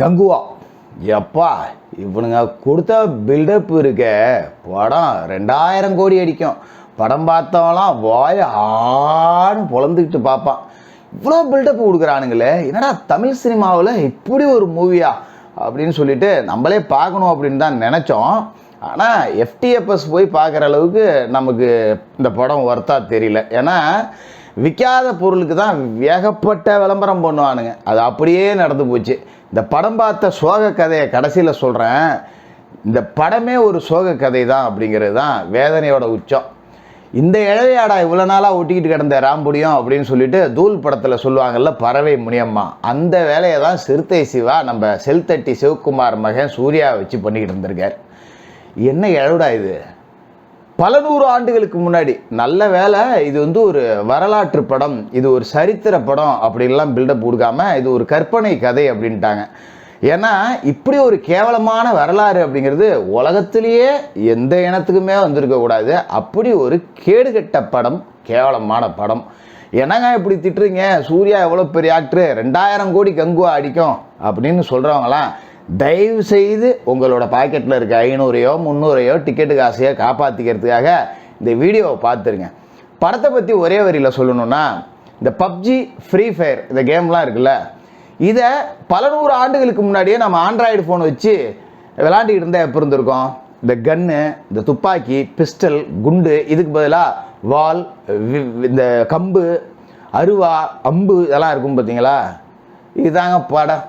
கங்குவா. எப்பா இவனுங்க கொடுத்த பில்டப் இருக்க. படம் ரெண்டாயிரம் கோடி அடிக்கும். படம் பார்த்தவன்லாம் வாய் ஆன்னு பொழந்துக்கிட்டு பார்ப்பான். இவ்வளோ பில்டப் கொடுக்குறானுங்களே. என்னடா தமிழ் சினிமாவில் இப்படி ஒரு மூவியா அப்படின்னு சொல்லிட்டு நம்மளே பார்க்கணும் அப்படின்னு தான் நினச்சோம். ஆனால் எஃப்டிஎஃப்எஸ் போய் பார்க்குற அளவுக்கு நமக்கு இந்த படம் ஒர்த்தா தெரியல. ஏன்னா விற்காத பொருளுக்கு தான் ஏகப்பட்ட விளம்பரம் பண்ணுவானுங்க. அது அப்படியே நடந்து போச்சு. இந்த படம் பார்த்த சோக கதையை கடைசியில் சொல்கிறேன் இந்த படமே ஒரு சோக கதை தான் அப்படிங்கிறது தான் வேதனையோட உச்சம். இந்த இழையாடா இவ்வளோ நாளாக ஒட்டிக்கிட்டு கிடந்த ராம்புடியும் அப்படின்னு சொல்லிட்டு தூள் படத்தில் சொல்லுவாங்கல்ல பறவை முனியம்மா. அந்த வேலையை தான் சிறுத்தை சிவா நம்ம செல்தட்டி சிவகுமார் மகன் சூர்யா வச்சு பண்ணிக்கிட்டு இருந்திருக்கார். என்ன இழவுடா இது? பல நூறு ஆண்டுகளுக்கு முன்னாடி நல்ல வேலை இது வந்து ஒரு வரலாற்று படம் இது ஒரு சரித்திர படம் அப்படின்லாம் பில்டப் கொடுக்காம இது ஒரு கற்பனை கதை அப்படின்ட்டாங்க. ஏன்னா இப்படி ஒரு கேவலமான வரலாறு அப்படிங்கிறது உலகத்திலேயே எந்த இனத்துக்குமே வந்திருக்கக்கூடாது அப்படி ஒரு கேடுகட்ட படம் கேவலமான படம். என்னங்க இப்படி திட்டுறீங்க? சூர்யா எவ்வளோ பெரிய ஆக்டரு ரெண்டாயிரம் கோடி கங்குவா அடிக்கும் அப்படின்னு சொல்கிறவங்களாம் தயவு செய்து உங்களோட பாக்கெட்டில் இருக்க ஐநூறையோ முந்நூறையோ டிக்கெட்டு காசையோ காப்பாற்றிக்கிறதுக்காக இந்த வீடியோவை பார்த்துருங்க. படத்தை பற்றி ஒரே வரியில் சொல்லணும்னா இந்த பப்ஜி ஃப்ரீ ஃபயர் இந்த கேம்லாம் இருக்குல்ல இதை பல நூறு ஆண்டுகளுக்கு முன்னாடியே நம்ம ஆண்ட்ராய்டு ஃபோன் வச்சு விளாண்டுக்கிட்டு இருந்தால் எப்போ இருந்திருக்கோம்? இந்த கன்னு இந்த துப்பாக்கி பிஸ்டல் குண்டு இதுக்கு பதிலாக வால் வி- இந்த கம்பு அருவா அம்பு இதெல்லாம் இருக்கும் பார்த்தீங்களா இதுதாங்க படம்.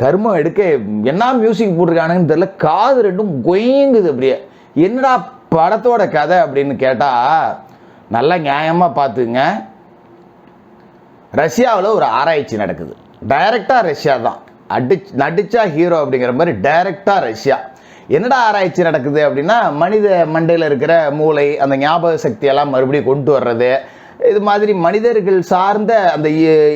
கர்மம் எடுக்க என்ன மியூசிக் போட்டிருக்கானுன்னு தெரியல. காது ரெண்டும் கொயங்குது அப்படியே. என்னடா படத்தோட கதை அப்படின்னு கேட்டால் நல்லா நியாயமாக பார்த்துங்க. ரஷ்யாவில் ஒரு ஆராய்ச்சி நடக்குது. டைரக்டாக ரஷ்யா தான். அடிச் நடிச்சா ஹீரோ அப்படிங்கிற மாதிரி டைரக்டாக ரஷ்யா. என்னடா ஆராய்ச்சி நடக்குது அப்படின்னா மனித மண்டையில் இருக்கிற மூளை அந்த ஞாபக சக்தியெல்லாம் மறுபடியும் கொண்டு வர்றது இது மாதிரி மனிதர்கள் சார்ந்த அந்த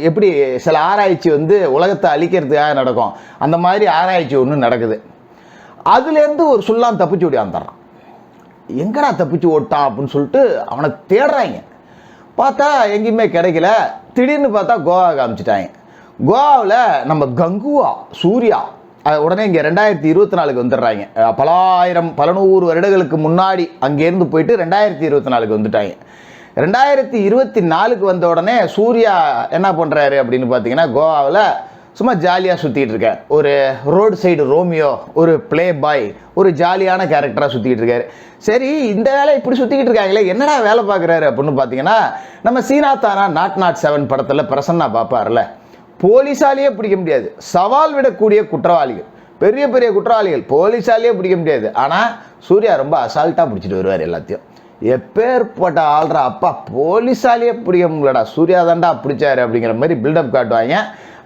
எப்படி சில ஆராய்ச்சி வந்து உலகத்தை அழிக்கிறதுக்காக நடக்கும். அந்த மாதிரி ஆராய்ச்சி ஒன்று நடக்குது. அதுலேருந்து ஒரு சுல்லாம் தப்பிச்சு ஓடியாந்துடுறான் எங்கடா தப்பிச்சு ஓட்டான் அப்படின்னு சொல்லிட்டு அவனை தேடுறாங்க. பார்த்தா எங்கேயுமே கிடைக்கல. திடீர்னு பார்த்தா கோவா காமிச்சிட்டாங்க. கோவாவில் நம்ம கங்குவா சூர்யா உடனே இங்கே ரெண்டாயிரத்தி இருபத்தி நாலுக்கு வந்துடுறாங்க. பல ஆயிரம் பல நூறு வருடங்களுக்கு முன்னாடி அங்கேருந்து போயிட்டு ரெண்டாயிரத்தி இருபத்தி நாலுக்கு வந்துட்டாங்க. ரெண்டாயிரத்தி இருபத்தி நாலுக்கு வந்த உடனே சூர்யா என்ன பண்ணுறாரு அப்படின்னு பார்த்தீங்கன்னா கோவாவில் சும்மா ஜாலியாக சுற்றிட்டு இருக்கார். ஒரு ரோடு சைடு ரோமியோ ஒரு ப்ளே பாய் ஒரு ஜாலியான கேரக்டராக சுற்றிக்கிட்டு இருக்காரு. சரி இந்த வேலை இப்படி சுற்றிக்கிட்டு இருக்காங்களே என்னடா வேலை பார்க்குறாரு அப்படின்னு பார்த்தீங்கன்னா நம்ம சீனா தானா நாட் நாட் செவன் படத்தில் பிரசன்னா பார்ப்பார்ல போலீஸாலேயே பிடிக்க முடியாது. சவால் விடக்கூடிய குற்றவாளிகள். பெரிய பெரிய குற்றவாளிகள். போலீஸாலேயே பிடிக்க முடியாது. ஆனால் சூர்யா ரொம்ப அசால்ட்டாக பிடிச்சிட்டு வருவார் எல்லாத்தையும். எப்பேற்பட்ட ஆள்றா? அப்பா போலீஸாலேயே பிடிக்க முடியலடா. சூர்யா தாண்டா பிடிச்சாரு அப்படிங்கிற மாதிரி பில்டப் காட்டுவாங்க.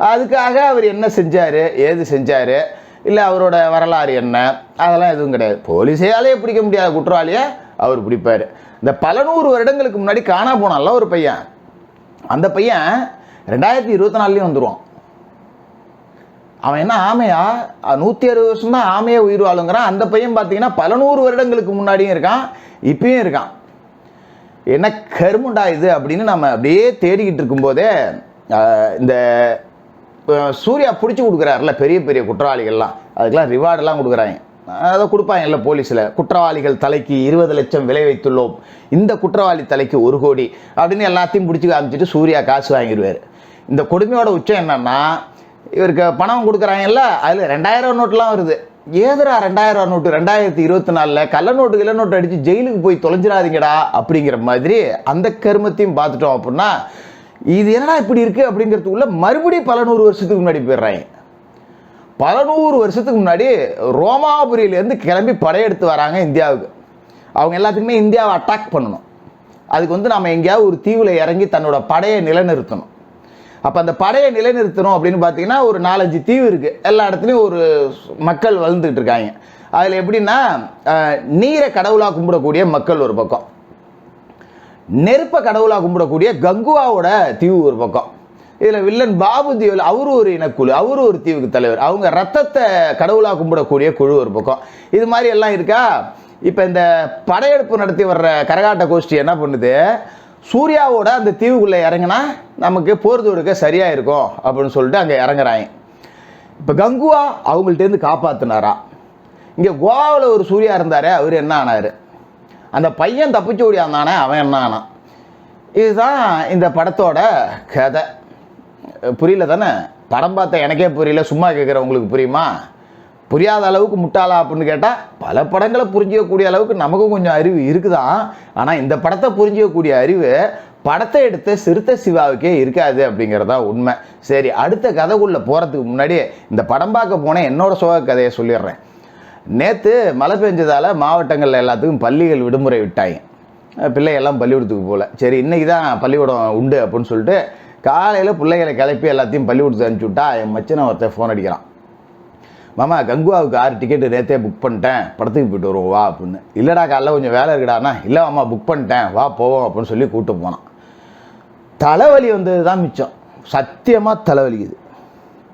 அதுக்காக அவர் என்ன செஞ்சார்? ஏது செஞ்சார்? இல்லை அவரோட வரலாறு என்ன? அதெல்லாம் எதுவும் கிடையாது. போலீஸையாலேயே பிடிக்க முடியாத குற்றவாளியை அவர் பிடிப்பார். இந்த பல நூறு வருடங்களுக்கு முன்னாடி காணா போனால ஒரு பையன். அந்த பையன் ரெண்டாயிரத்தி இருபத்தி நாலுலேயும் வந்துடுவான் அவன் என்ன ஆமையா? நூற்றி அறுபது வருஷம் தான் ஆமையை உயிர் வாழுங்கிறான். அந்த பையன் பார்த்தீங்கன்னா பல நூறு வருடங்களுக்கு முன்னாடியும் இருக்கான் இப்பயும் இருக்கான். என்ன கருமுண்டா இது அப்படின்னு நம்ம அப்படியே தேடிக்கிட்டு இருக்கும்போதே இந்த சூர்யா பிடிச்சி கொடுக்குறாருல பெரிய பெரிய குற்றவாளிகள்லாம். அதுக்கெல்லாம் ரிவார்டெல்லாம் கொடுக்குறாங்க. அதை கொடுப்பாங்கல்ல போலீஸில். குற்றவாளிகள் தலைக்கு இருபது லட்சம் விலை வைத்துள்ளோம். இந்த குற்றவாளி தலைக்கு ஒரு கோடி அப்படின்னு எல்லாத்தையும் பிடிச்சி காமிச்சிட்டு சூர்யா காசு வாங்கிடுவார். இந்த கொடுமையோட உச்சம் என்னன்னா இவருக்கு பணம் கொடுக்குறாங்கல்ல அதில் ரெண்டாயிரம் நோட்டெலாம் வருது. ஏதுரா ரெண்டாயிரம் நோட்டு ரெண்டாயிரத்தி இருபத்தி நாலில் கள்ள நோட்டு கிள்ள நோட்டு அடித்து ஜெயிலுக்கு போய் தொலைஞ்சிடாதீங்கடா அப்படிங்கிற மாதிரி அந்த கருமத்தையும் பார்த்துட்டோம் அப்படின்னா இது என்னடா இப்படி இருக்குது அப்படிங்கிறதுக்குள்ள மறுபடியும் பல நூறு வருஷத்துக்கு முன்னாடி போயிடுறாங்க. பல நூறு வருஷத்துக்கு முன்னாடி ரோமாபுரியிலேருந்து கிளம்பி படையெடுத்து வராங்க இந்தியாவுக்கு. அவங்க எல்லாத்துக்குமே இந்தியாவை அட்டாக் பண்ணணும். அதுக்கு வந்து நம்ம எங்கேயாவது ஒரு தீவில் இறங்கி தன்னோட படையை நிலைநிறுத்தணும். அப்போ அந்த படையை நிலைநிறுத்தணும் அப்படின்னு பார்த்தீங்கன்னா ஒரு நாலஞ்சு தீவு இருக்குது எல்லா இடத்துலையும் ஒரு மக்கள் வளர்ந்துட்டு இருக்காங்க. அதில் எப்படின்னா நீரை கடவுளாக கும்பிடக்கூடிய மக்கள் ஒரு பக்கம். நெருப்பை கடவுளாக கும்பிடக்கூடிய கங்குவாவோட தீவு ஒரு பக்கம். இதில் வில்லன் பாபு தீவில் அவரு ஒரு இனக்குழு அவரு ஒரு தீவுக்கு தலைவர். அவங்க ரத்தத்தை கடவுளாக கும்பிடக்கூடிய குழு ஒரு பக்கம். இது மாதிரி எல்லாம் இருக்கா? இப்போ இந்த படையெடுப்பு நடத்தி வர்ற கரகாட்ட கோஷ்டி என்ன பண்ணுது? சூர்யாவோட அந்த தீவுக்குள்ளே இறங்கினா நமக்கு போர் தொடுக்க சரியாக இருக்கும் அப்படின்னு சொல்லிட்டு அங்கே இறங்குறாங்க. இப்போ கங்குவா அவங்கள்ட்டேருந்து காப்பாற்றினாரா இங்கே கோவாவில் ஒரு சூர்யா இருந்தார் அவர் என்ன ஆனார்? அந்த பையன் தப்பிச்சு ஓடியாந்தானே அவன் என்ன ஆனான்? இதுதான் இந்த படத்தோட கதை. புரியல தானே? படம் பார்த்த எனக்கே புரியல சும்மா கேட்குறவங்களுக்கு புரியுமா? புரியாத அளவுக்கு முட்டாளா அப்படின்னு கேட்டால் பல படங்களை புரிஞ்சிக்கக்கூடிய அளவுக்கு நமக்கும் கொஞ்சம் அறிவு இருக்குதான் ஆனால் இந்த படத்தை புரிஞ்சிக்கக்கூடிய அறிவு படத்தை எடுத்த சிறுத்தை சிவாவுக்கே இருக்காது அப்படிங்கிறதா உண்மை. சரி அடுத்த கதைக்குள்ளே போகிறதுக்கு முன்னாடி இந்த படம் பார்க்க போனேன் என்னோட சோக கதையை சொல்லிடுறேன். நேற்று மழை பெஞ்சதால் மாவட்டங்களில் எல்லாத்துக்கும் பள்ளிகள் விடுமுறை விட்டாங்க. பிள்ளைகள்லாம் பள்ளிக்கூடத்துக்கு போகல. சரி இன்றைக்கி தான் பள்ளிக்கூடம் உண்டு அப்படின்னு சொல்லிட்டு காலையில் பிள்ளைகளை கிளப்பி எல்லாத்தையும் பள்ளிக்கூடத்துக்கு அனுப்பிச்சி விட்டா என் மச்சனை ஒருத்தன் ஃபோன் அடிக்கிறான். மாமா கங்குவாவுக்கு ஆறு டிக்கெட்டு நேற்றே புக் பண்ணிட்டேன். படத்துக்கு போயிட்டு வருவோம் வா அப்படின்னு. இல்லைடா காலைல கொஞ்சம் வேலை இருக்குடாண்ணா. இல்லை மாமா புக் பண்ணிட்டேன். வா போவோம் அப்படின்னு சொல்லி கூப்பிட்டு போனான். தலைவலி வந்தது தான் மிச்சம். சத்தியமாக தலைவலிக்குது.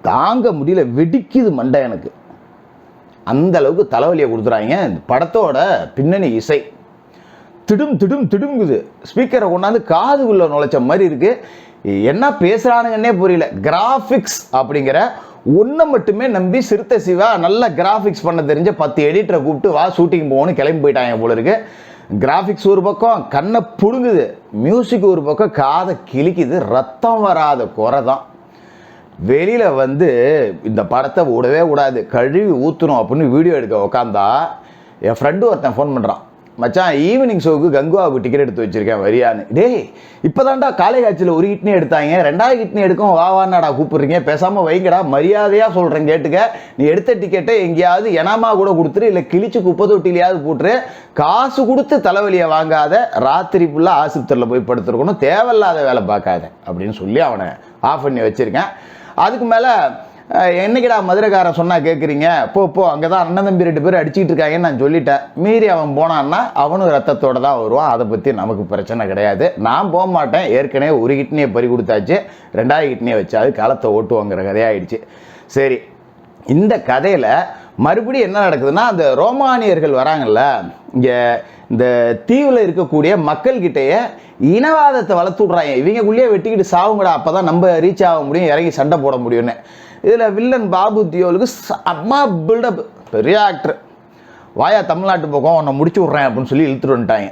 தாங்க முடியல வெடிக்குது மண்டை எனக்கு. அந்த அளவுக்கு தலைவலியை கொடுத்துறாங்க. இந்த படத்தோட பின்னணி இசை. திடும் திடும் திடுங்குது. ஸ்பீக்கரை கொண்டாந்து காதுக்குள்ளே நுழைச்ச மாதிரி இருக்குது என்ன பேசுகிறானுங்கன்னே புரியல. கிராஃபிக்ஸ் அப்படிங்கிற ஒன்றை மட்டுமே நம்பி சிறுத்தை சிவா நல்ல கிராஃபிக்ஸ் பண்ண தெரிஞ்ச பத்து எடிட்டரை கூப்பிட்டு வா ஷூட்டிங் போகணும் கிளம்பி போயிட்டாங்க போல இருக்கு. கிராஃபிக்ஸ் ஒரு பக்கம் கண்ணை புழுங்குது மியூசிக் ஒரு பக்கம் காதை கிழிக்குது. ரத்தம் வராத குறை தான். வெளியில் வந்து இந்த படத்தை விடவே கூடாது கழுவி ஊற்றணும் அப்படின்னு வீடியோ எடுக்க உக்காந்தா என் ஃப்ரெண்டு ஒருத்தன் ஃபோன் பண்ணுறான் மச்சான் ஈவினிங் ஷோவுக்கு கங்குவாவுக்கு டிக்கெட் எடுத்து வச்சிருக்கேன் வரியான்னு. டேய் இப்போதான்டா காலை காட்சியில் ஒரு கிட்னி எடுத்தாங்க. ரெண்டாவது கிட்னி எடுக்கும் வா கூப்பிடுறீங்க. பேசாமல் வைங்கடா மரியாதையாக சொல்கிறேன் கேட்டுக்க. நீ எடுத்த டிக்கெட்டை எங்கேயாவது எனாமா கூட கொடுத்துரு இல்லை கிழிச்சு குப்பை தொட்டிலையாவது போட்டுரு. காசு கொடுத்து தலைவலியை வாங்காத ராத்திரி ஃபுல்லாக ஆஸ்பத்திரியில் போய் படுத்துருக்கணும். தேவையில்லாத வேலை பார்க்காத அப்படின்னு சொல்லி அவனை ஆஃப் பண்ணி வச்சுருக்கேன். அதுக்கு மேலே என்னைக்குடா மதுரைக்காரன் சொன்னால் கேட்குறீங்க போ போ. அங்கே தான் அண்ணன் தம்பி ரெண்டு பேரும் அடிச்சிக்கிட்டு இருக்காங்கன்னு நான் சொல்லிட்டேன். மீறி அவன் போனான்னா அவனும் ரத்தத்தோடு தான் வருவான். அதை பற்றி நமக்கு பிரச்சனை கிடையாது. நான் போக மாட்டேன். ஏற்கனவே ஒரு கிட்னியை பறி கொடுத்தாச்சு. ரெண்டாவது கிட்னியை வச்சாது காலத்தை ஓட்டுவோங்கிற கதையாயிடுச்சு. சரி இந்த கதையில் மறுபடியும் என்ன நடக்குதுன்னா அந்த ரோமானியர்கள் வராங்கல்ல இங்கே இந்த தீவில் இருக்கக்கூடிய மக்கள்கிட்டயே இனவாதத்தை வளர்த்து விட்றாங்க. இவங்கக்குள்ளேயே வெட்டிக்கிட்டு சாவுங்கடா. அப்போ தான் நம்ம ரீச் ஆக முடியும். இறங்கி சண்டை போட முடியும்னு. இதில் வில்லன் பாபு தியோலுக்கு அம்மா பில்டப் பெரிய ஆக்டர் வாயா தமிழ்நாட்டு பக்கம் உன்னை முடிச்சு விட்றேன் அப்படின்னு சொல்லி இழுத்துட்டு வந்துட்டாங்க.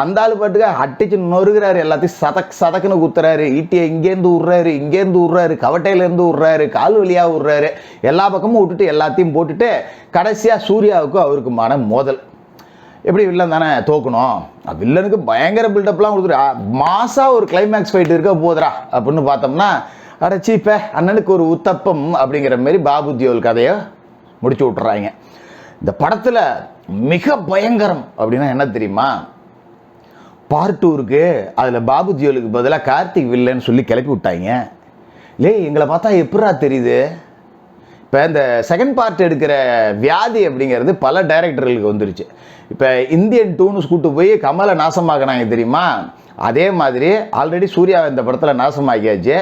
அந்த ஆள் பாட்டுக்கு அட்டிச்சு நொறுகிறாரு எல்லாத்தையும் சதக் சதக்குன்னு குத்துறாரு. ஈட்டியை இங்கேருந்து விட்றாரு இங்கேருந்து விட்றாரு கவட்டையிலேருந்து விட்றாரு கால் வழியாக விட்றாரு. எல்லா பக்கமும் விட்டுட்டு எல்லாத்தையும் போட்டுட்டு கடைசியாக சூர்யாவுக்கும் அவருக்குமான மோதல். எப்படி வில்லன் தானே தோக்கணும். வில்லனுக்கு பயங்கர பில்டப்லாம் கொடுத்துரு. மாசா ஒரு கிளைமேக்ஸ் ஃபைட் இருக்க போதுடா அப்படின்னு பார்த்தோம்னா அட அண்ணனுக்கு ஒரு உத்தப்பம் அப்படிங்கிற மாரி பாபு தியோல் கதையை முடிச்சு விட்டுறாங்க. இந்த படத்தில் மிக பயங்கரம் அப்படின்னா என்ன தெரியுமா? பார்ட் டூ இருக்கு. அதில் பாபு தியோலுக்கு பதிலாக கார்த்திக் வில்லன்னு சொல்லி கிளப்பி விட்டாங்க. லே எங்களை பார்த்தா எப்படா தெரியுது? இப்போ இந்த செகண்ட் பார்ட் எடுக்கிற வியாதி அப்படிங்கிறது பல டைரக்டர்களுக்கு வந்துருச்சு. இப்போ இந்தியன் டூன்னு கூட்டு போய் கமலை நாசமாக்கினாங்க தெரியுமா? அதே மாதிரி ஆல்ரெடி சூர்யா இந்த படத்தில் நாசமாகியாச்சு.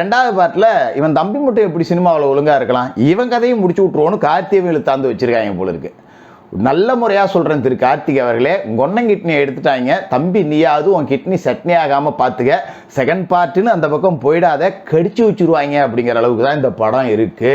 ரெண்டாவது பார்ட்டில் இவன் தம்பி மட்டும் எப்படி சினிமாவில் ஒழுங்காக இருக்கலாம்? இவன் கதையும் முடிச்சு விட்ருவோன்னு கார்த்திகை இழுத்தாந்து வச்சுருக்காங்க போல இருக்குது நல்ல முறையாக சொல்கிறேன் திரு கார்த்திக் அவர்களே. கொன்னம் கிட்னியை எடுத்துட்டாங்க. தம்பி நீயாவது உன் கிட்னி சட்னி ஆகாமல் பார்த்துக்க செகண்ட் பார்ட்டுன்னு அந்த பக்கம் போயிடாத. கடிச்சு வச்சிருவாங்க அப்படிங்கிற அளவுக்கு தான் இந்த படம் இருக்குது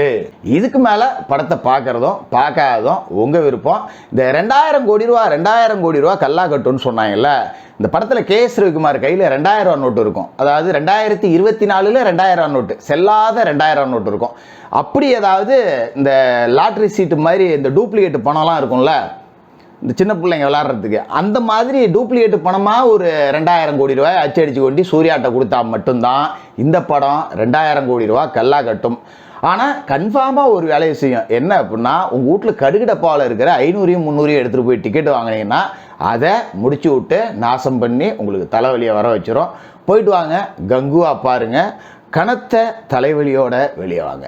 இதுக்கு மேலே படத்தை பார்க்குறதும் பார்க்காததும் உங்கள் விருப்பம். இந்த ரெண்டாயிரம் கோடி ரூபா ரெண்டாயிரம் கோடி ரூபா கல்லா கட்டுன்னு சொன்னாங்கல்ல. இந்த படத்தில் கே எஸ் ரவிக்குமார் கையில் ரெண்டாயிரம் ரூபா நோட்டு இருக்கும். அதாவது ரெண்டாயிரத்தி இருபத்தி நாலில் ரெண்டாயிரம் நோட்டு. செல்லாத ரெண்டாயிரம் நோட்டு இருக்கும். அப்படி ஏதாவது இந்த லாட்ரி சீட்டு மாதிரி இந்த டூப்ளிகேட் பணம்லாம் இருக்கும்ல இந்த சின்ன பிள்ளைங்க விளாட்றதுக்கு அந்த மாதிரி டூப்ளிகேட் பணமாக ஒரு ரெண்டாயிரம் கோடி ரூபாய் அச்சடிச்சு கொண்டு சூர்யாட்ட கொடுத்தா மட்டும்தான் இந்த படம் ரெண்டாயிரம் கோடி ரூபா கல்லா கட்டும். ஆனால் கன்ஃபார்மாக ஒரு வேலையை செய்யும் என்ன அப்படின்னா உங்கள் வீட்டில் கடுகடப்பாவில் இருக்கிற ஐநூறையும் முந்நூறையும் எடுத்துகிட்டு போய் டிக்கெட் வாங்கினீங்கன்னா அதை முடிச்சு விட்டு நாசம் பண்ணி உங்களுக்கு தலைவலியை வர வச்சிரும். போயிட்டு வாங்க கங்குவா பாருங்கள் கனத்த தலைவலியோட வெளியே வாங்க.